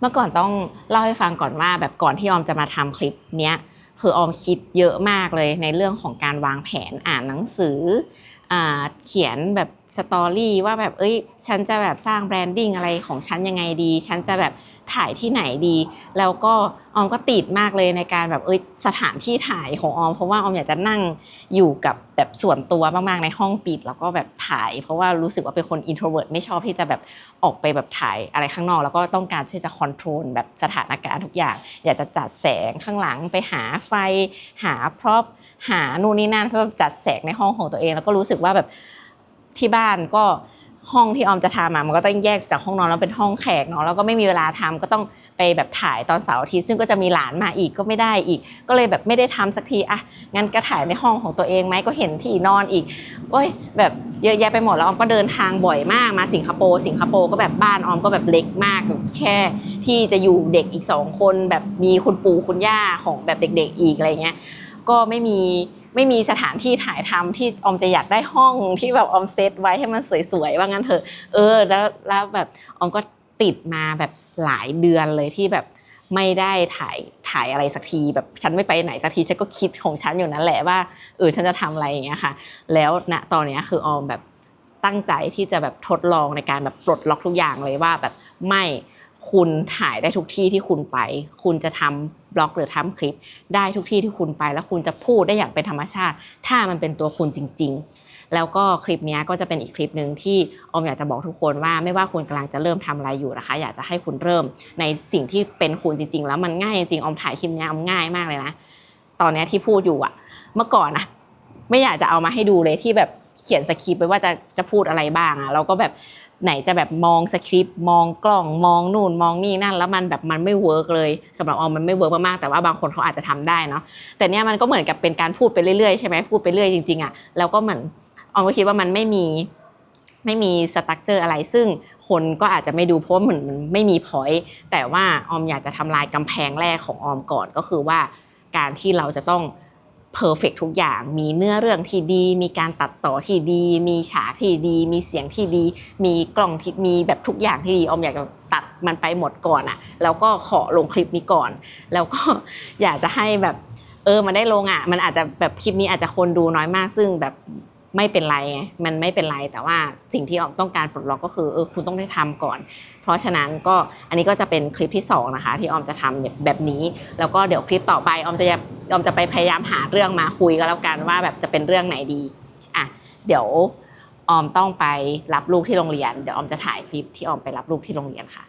เมื่อก่อนต้องเล่าให้ฟังก่อนว่าแบบก่อนที่ออมจะมาทำคลิปเนี้ยคือออมคิดเยอะมากเลยในเรื่องของการวางแผนอ่านหนังสืออ่าเขียนแบบสตอรี่ว่าแบบเอ้ย ฉันจะแบบสร้างแบรนดิ้งอะไรของฉันยังไงดี ฉันจะแบบถ่ายที่ไหนดี แล้วก็ออมก็ติดมากเลยในการแบบเอ้ยสถานที่ถ่ายของออม เพราะว่าออมอยากจะนั่งอยู่กับแบบส่วนตัวมากๆในห้องปิด แล้วก็แบบถ่าย เพราะว่ารู้สึกว่าเป็นคนอินโทรเวิร์ตไม่ชอบที่จะแบบออกไปแบบถ่ายอะไรข้างนอก แล้วก็ต้องการที่จะคอนโทรลแบบสถานการณ์ทุกอย่าง อยากจะจัดแสงข้างหลังไปหาไฟ หาพร็อพหานู่นนี่นั่นเพื่อจัดแสงในห้องของตัวเอง แล้วก็รู้สึกว่าแบบ ที่บ้านก็ห้องที่ออมจะทำอะมันก็ต้องแยกจากห้องนอนแล้วเป็นห้องแขกเนาะแล้วก็ไม่มีเวลาทำก็ต้องไปแบบถ่ายตอนเสาร์อาทิตย์ซึ่งก็จะมีหลานมาอีกก็ไม่ได้อีก ก็เลยแบบไม่ได้ทำสักทีอะงั้นก็ถ่ายในห้องของตัวเองไหมก็เห็นที่นอนอีกโอ้ยแบบเยอะแยะไปหมดแล้วออมก็เดินทางบ่อยมากมาสิงคโปร์สิงคโปร์ก็แบบบ้านออมก็แบบเล็กมากแบบแค่ที่จะอยู่เด็กอีกสองคนแบบมีคุณปู่คุณย่าของแบบเด็ก ๆ อีกอะไรเงี้ย ก็ไม่มีไม่มีสถานที่ถ่ายทำที่ออมจะอยากได้ห้องที่แบบออมเซตไว้ให้มันสวยๆว่างั้นเถอะเออแล้วแล้วแบบออมก็ติดมาแบบหลายเดือนเลยที่แบบไม่ได้ถ่ายถ่ายอะไรสักทีแบบฉันไม่ไปไหนสักทีฉันก็คิดของฉันอยู่นั่นแหละว่าเออฉันจะทำอะไรอย่างเงี้ยค่ะ แล้วณตอนเนี้ยคือออมแบบตั้งใจที่จะแบบทดลองในการแบบปลดล็อกทุกอย่างเลยว่าแบบไม่คุณถ่ายได้ทุกที่ที่คุณไป คุณจะทำ บล็อกหรือทำคลิป ได้ทุกที่ที่คุณไป แล้วคุณจะพูดได้อย่างเป็นธรรมชาติ ถ้ามันเป็นตัวคุณจริง ๆ แล้วก็คลิปนี้ก็จะเป็นอีกคลิปหนึ่งที่ออมอยากจะบอกทุกคนว่าไม่ว่าคุณกำลังจะเริ่มทำอะไรอยู่นะคะ อยากจะให้คุณเริ่มในสิ่งที่เป็นคุณจริง ๆ แล้วมันง่ายจริงๆออมถ่ายคลิปนี้ออมง่ายมากเลยนะตอนนี้ที่พูดอยู่อะเมื่อก่อนอะไม่อยากจะเอามาให้ดูเลยที่แบบเขียนสคริปต์ไปว่าจะจะพูดอะไรบ้างอะเราก็แบบ ไหนจะแบบมองสคริปต์มองกล้องมองนู่นมองนี่นั่น แล้วมันแบบมันไม่เวิร์กเลยสำหรับออมมันไม่เวิร์กมากๆแต่ว่าบางคนเขาอาจจะทำได้เนาะแต่เนี้ยมันก็เหมือนกับเป็นการพูดไปเรื่อยๆใช่ไหมพูดไปเรื่อยจริงๆอะแล้วก็เหมือนออมก็คิดว่ามันไม่มีไม่มีสตั๊กเจออะไรซึ่งคนก็อาจจะไม่ดูเพราะเหมือนมันไม่มีพอยต์แต่ว่าออมอยากจะทำลายกำแพงแรกของออมก่อนก็คือว่าการที่เราจะต้อง เพอร์เฟกทุกอย่าง มีเนื้อเรื่องที่ดี มีการตัดต่อที่ดี มีฉากที่ดี มีเสียงที่ดี มีกล้องที่มีแบบทุกอย่างที่ดี ออมอยากจะตัดมันไปหมดก่อนอะแล้วก็ขอลงคลิปนี้ก่อน แล้วก็อยากจะให้แบบเออมันได้ลงอะมันอาจจะแบบคลิปนี้อาจจะคนดูน้อยมาก ซึ่งแบบไม่เป็นไรมันไม่เป็นไรแต่ว่าสิ่งที่ออมต้องการปลดล็อกก็คือเออคุณต้องได้ทำก่อน เพราะฉะนั้นก็อันนี้ก็จะเป็นคลิปที่สองนะคะที่ออมจะทำแบบแบบนี้ แล้วก็เดี๋ยวคลิปต่อไปออมจะ ออมจะไปพยายามหาเรื่องมาคุยก็แล้วกันว่าแบบจะเป็นเรื่องไหนดีอะเดี๋ยวออมต้องไปรับลูกที่โรงเรียน เดี๋ยวออมจะถ่ายคลิปที่ออมไปรับลูกที่โรงเรียนค่ะ